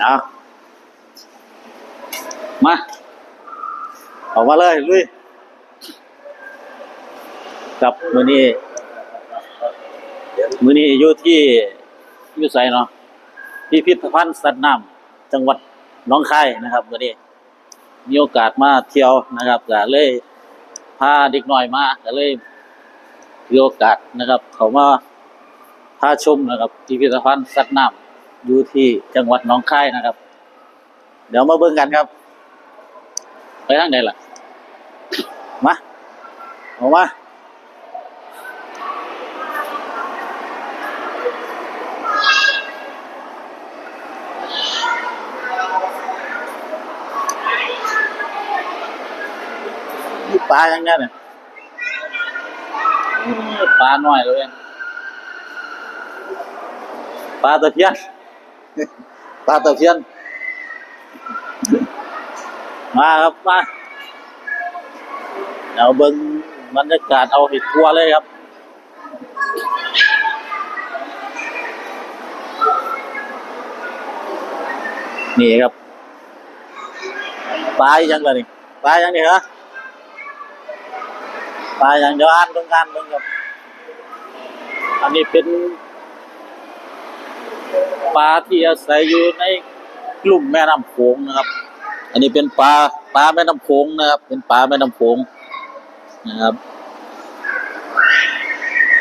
เอามาออกมาเลยลุยกับมือนี้มือนี้อยู่ที่อยู่ไสเนาะพิพิธภัณฑ์สัตว์น้ำจังหวัดน้องคายนะครับมือนี้มีโอกาสมาเที่ยวนะครับก็เลยพาเด็กหน่อยมาก็เลยมีโอกาสนะครับ เขามาพาชมนะครับพิพิธภัณฑ์สัตว์น้ำ อยู่ที่จังหวัดหนองคายนะครับ เดี๋ยวมาเบิ่งกันครับ ไปทางไหนล่ะ มาออกมาปลาอย่างเงี้เนี่ยปลาหน่อยเลยปลาตะเพียน ปลาตะเพียน มาครับมาเดี๋ยวเบิ้งบรรยากาศเอาเห็ดทัวเลยครับนี่ครับปลายังไงนี่ปลาย่างนี้เหรอปลาย่างเดียวอ่านเบิ่งอ่านเบิ่งครับอันนี้เป็น ปลาที่อาศัยอยู่ในกลุ่มแม่น้ำโขงนะครับ อันนี้เป็นปลาปลาแม่น้ำโขงนะครับ เป็นปลาแม่น้ำโขงนะครับ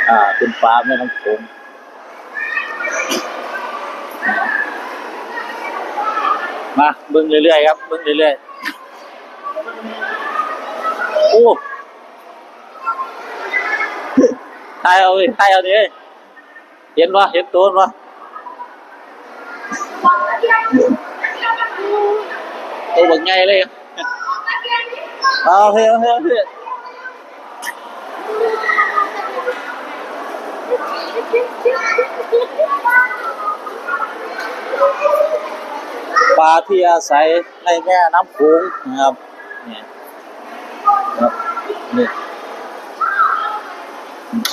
อ่า เป็นปลาแม่น้ำโขงมาเบิ่งเรื่อยๆครับเบิ่งเรื่อยๆโอ้ทายเอาดิทายเอาดิเห็นปะเห็นตัวปะตัวบักไงเลยเอาเฮ้ยเอาเฮ้ยเอาเฮ้ยปลาที่อาศัยในแม่น้ำโขงนะ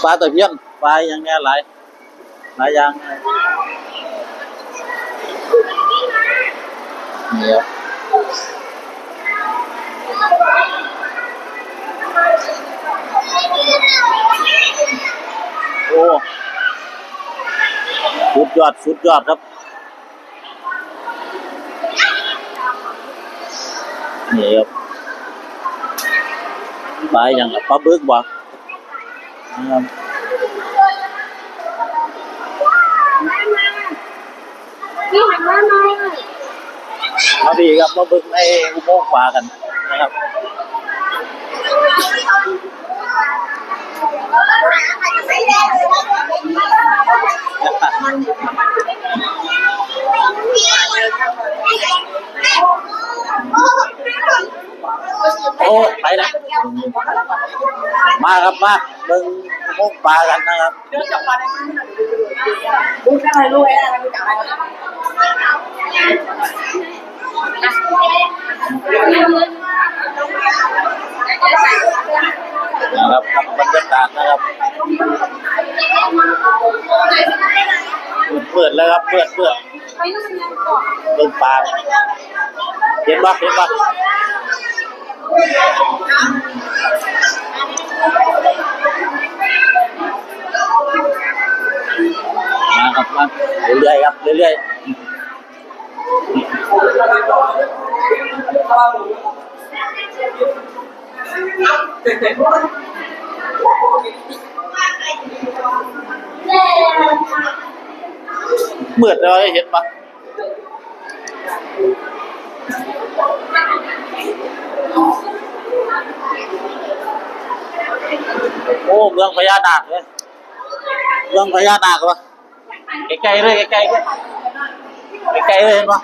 ปลาตะเพียนปลาอย่างเงี้ยหลายหลายอย่างนี่ครับโอ้สุดยอดสุดยอดครับ นี่ครับปลาอย่างกับปลาบึกบ่ครับนี่หันมาหน่อย มาดีครับมาเบึกในอุโมงค์ปลากันนะครับโอ้ไปนะมาครับมาเบิ่งอุโมงค์ปลากันนะครับพูดอะไรรู้อะไรรู้จักอะไร นะครับบรรยากาศนะครับเปิดแล้วครับเปิดเปิดไปนู่นยังก่อนเบิ่งปาเนี่ยเห็นปะเห็นปะมาครับมาเรื่อยๆครับเรื่อยๆ เหมื่อเราได้เห็นปะโอ้ เมืองพญานาคเลยเมืองพญานาควะไกลๆเลยไกลๆเลยไกลๆเลยเห็นปะ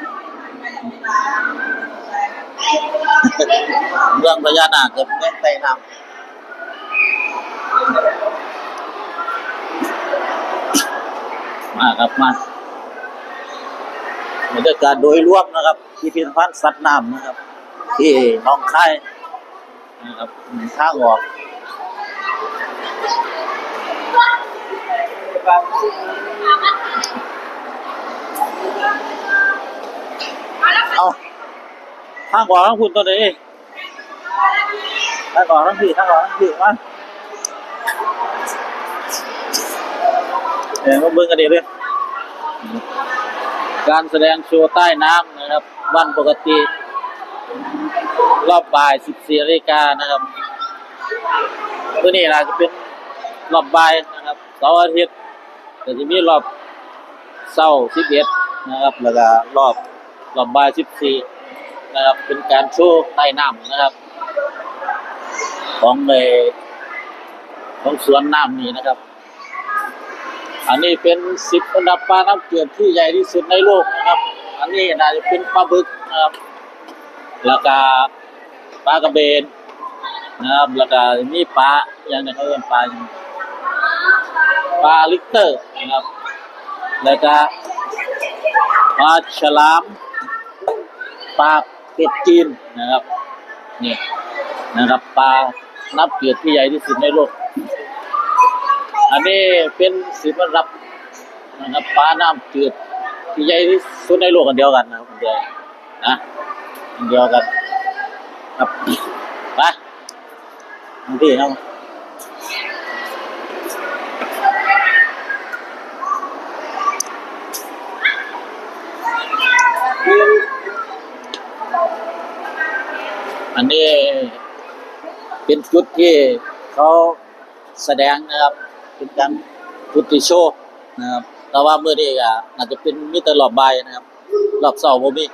เรื่องพญานาคกับเมืองไต้น้ำ มาครับมาบรรยากาศโดยรวมนะครับที่พิพิธภัณฑ์สัตว์น้ำนะครับ ที่น้องคายนะครับทางออกทางออกทั้งคุณตัวนี้ทางออกทั้งพี่ทางออกทั้งพี่มา เดี๋ยวมาเบิ่งกันดีเลยการแสดงโชว์ใต้น้ำนะครับวันปกติ รอบบ่าย 14นาฬิกานะครับตัวนี้นะจะเป็นรอบบ่ายนะครับเสาร์อาทิตย์ก็จะมีรอบเสาร์11นะครับแล้วก็รอบรอบบ่าย 14นะครับเป็นการโชว์ใต้น้ำนะครับ ของในของสวนน้ำนี้นะครับ อันนี้เป็นสิบอันดับปลาน้ำเกลือที่ใหญ่ที่สุดในโลกนะครับ อันนี้น่าจะเป็นปลาบึกนะครับแล้วก็ปลากระเบนนะครับแล้วก็มีปลาอย่างนี้เขาเรียกปลาปลาลิกเตอร์นะครับ แล้วก็ปลาฉลามปลาเป็ดจีนนะครับนี่นะครับปลานับเกลือที่ใหญ่ที่สุดในโลก อันนี้เป็นสิบอันดับนะครับปลาน้ำจืดที่ใหญ่ที่สุดในโลกกันเดียวกันนะครับคนเดียวนะอันเดียวกันครับไปอันที่ครับอันนี้เป็นจุดที่เขาแสดงนะครับ เป็นการพุทธิโชว์นะครับแต่ว่าเมื่อนี้ก็อาจจะเป็นมิเตอรรอบบ่ายนะครับรอบเสาร์บ่มี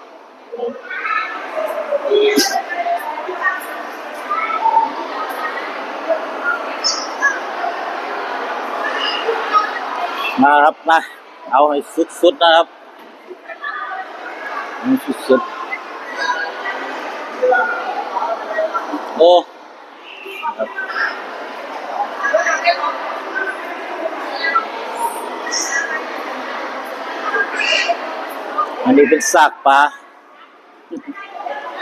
มาครับมาเอาให้สุดๆนะครับสุดๆโอ้ครับ อันนี้เป็นซากปลา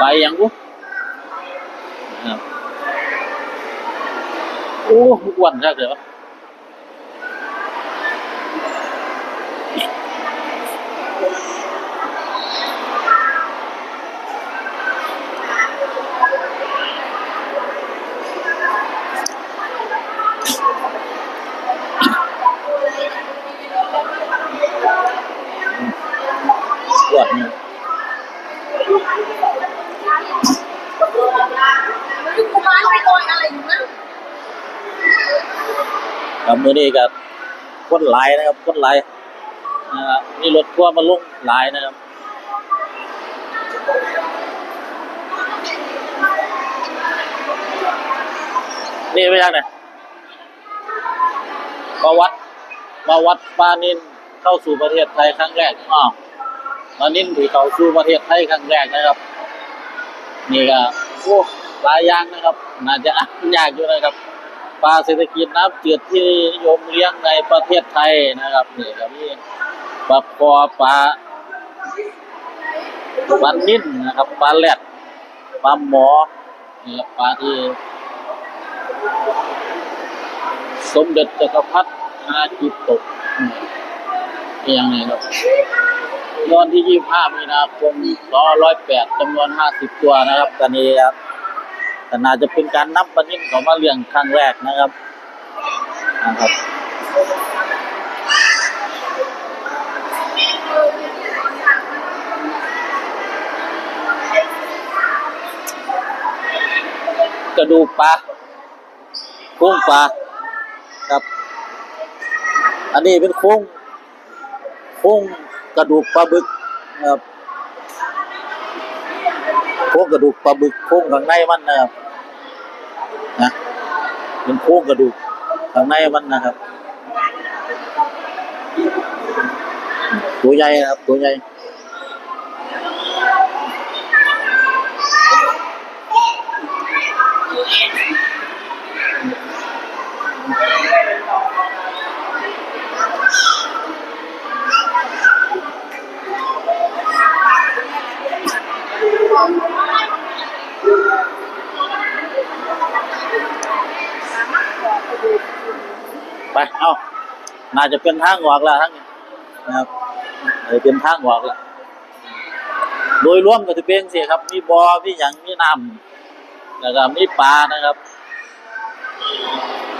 ปลาอย่างกูโอ้อ้วนจักเลยวะ ปวดเนี่ย คือกูมา ไปลอยอะไรอยู่นะกับมือนี้กับคนหลายนะครับคนหลายนะฮะนี่รถทัวร์มาลงหลายนะครับนี่ไม่ยังไงประวัติประวัติปานินเข้าสู่ประเทศไทยครั้งแรกอ้าวปานินที่เข้าสู่ประเทศไทยครั้งแรกนะครับ นี่ก็โอ้ หลายอย่างนะครับ น่าจะยากอยู่นะครับปลาเศรษฐกิจน้ำจืดที่นิยมเลี้ยงในประเทศไทยนะครับนี่ก็มีปลาคอปลาปลานิ่นนะครับปลาแรดปลาหมอนี่ครับปลาที่ สมเด็จจักรพรรดิอาจิตตกอืมนี่อย่างนี้ครับวันที่25มีนาคม208จำนวน50ตัวนะครับตอนนี้ครับ แต่น่าจะเป็นการนับปลานิ่มของมาเลี้ยงครั้งแรกนะครับนะครับกระดูกปลาโค้งปลาครับ อันนี้เป็นโค้งโค้งกระดูกปลาบึกครับ โครงกระดูกปลาบึกโครงข้างในมันนะครับนะเป็นโครงกระดูกข้างในมันนะครับ ตัวใหญ่นะครับตัวใหญ่ ไปเอาน่าจะเป็นทางออกแล้วทั้งนี้นะครับน่าจะเป็นทางออกแล้วโดยรวมก็จะเป็นสิครับ มีบอ่อมีหยังมีน้ำแล้วก็มีปลานะครับ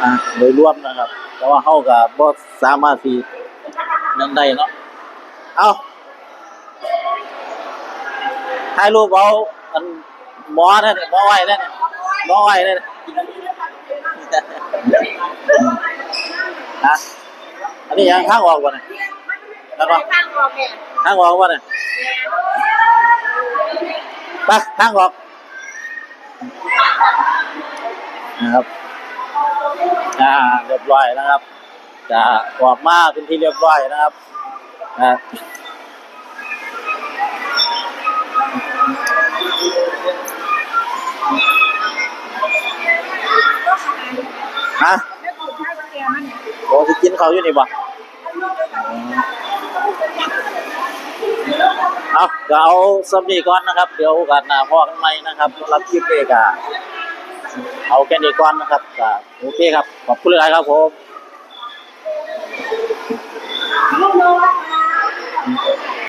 อ่าโดยรวมนะครับ แต่ว่าเฮาก็บ่สามารถที่นั่นได้เนาะเอาถ่ายรูปเอาอันหมอนั่นนี่หมอไว้นั่นนี่หมอไว้นั่น นะอันนี้ยังข้างออกบ่เนี่ยแล้วก็ข้างรอแกข้างออกบ่เนี่ยไปข้างออกนะครับอ่าเรียบร้อยนะครับ จะออกมาเป็นที่เรียบร้อยนะครับนะ ฮะโอ้สิกินเขาอยู่นี่บ่เอาเเอาสมีก่อนนะครับ เดี๋ยวกันนะพ่อกันไหมนะครับรับคิปเอกะเอาแค่นี้ก่อนนะครับโอเคครับ ขอบคุณเลยครับผม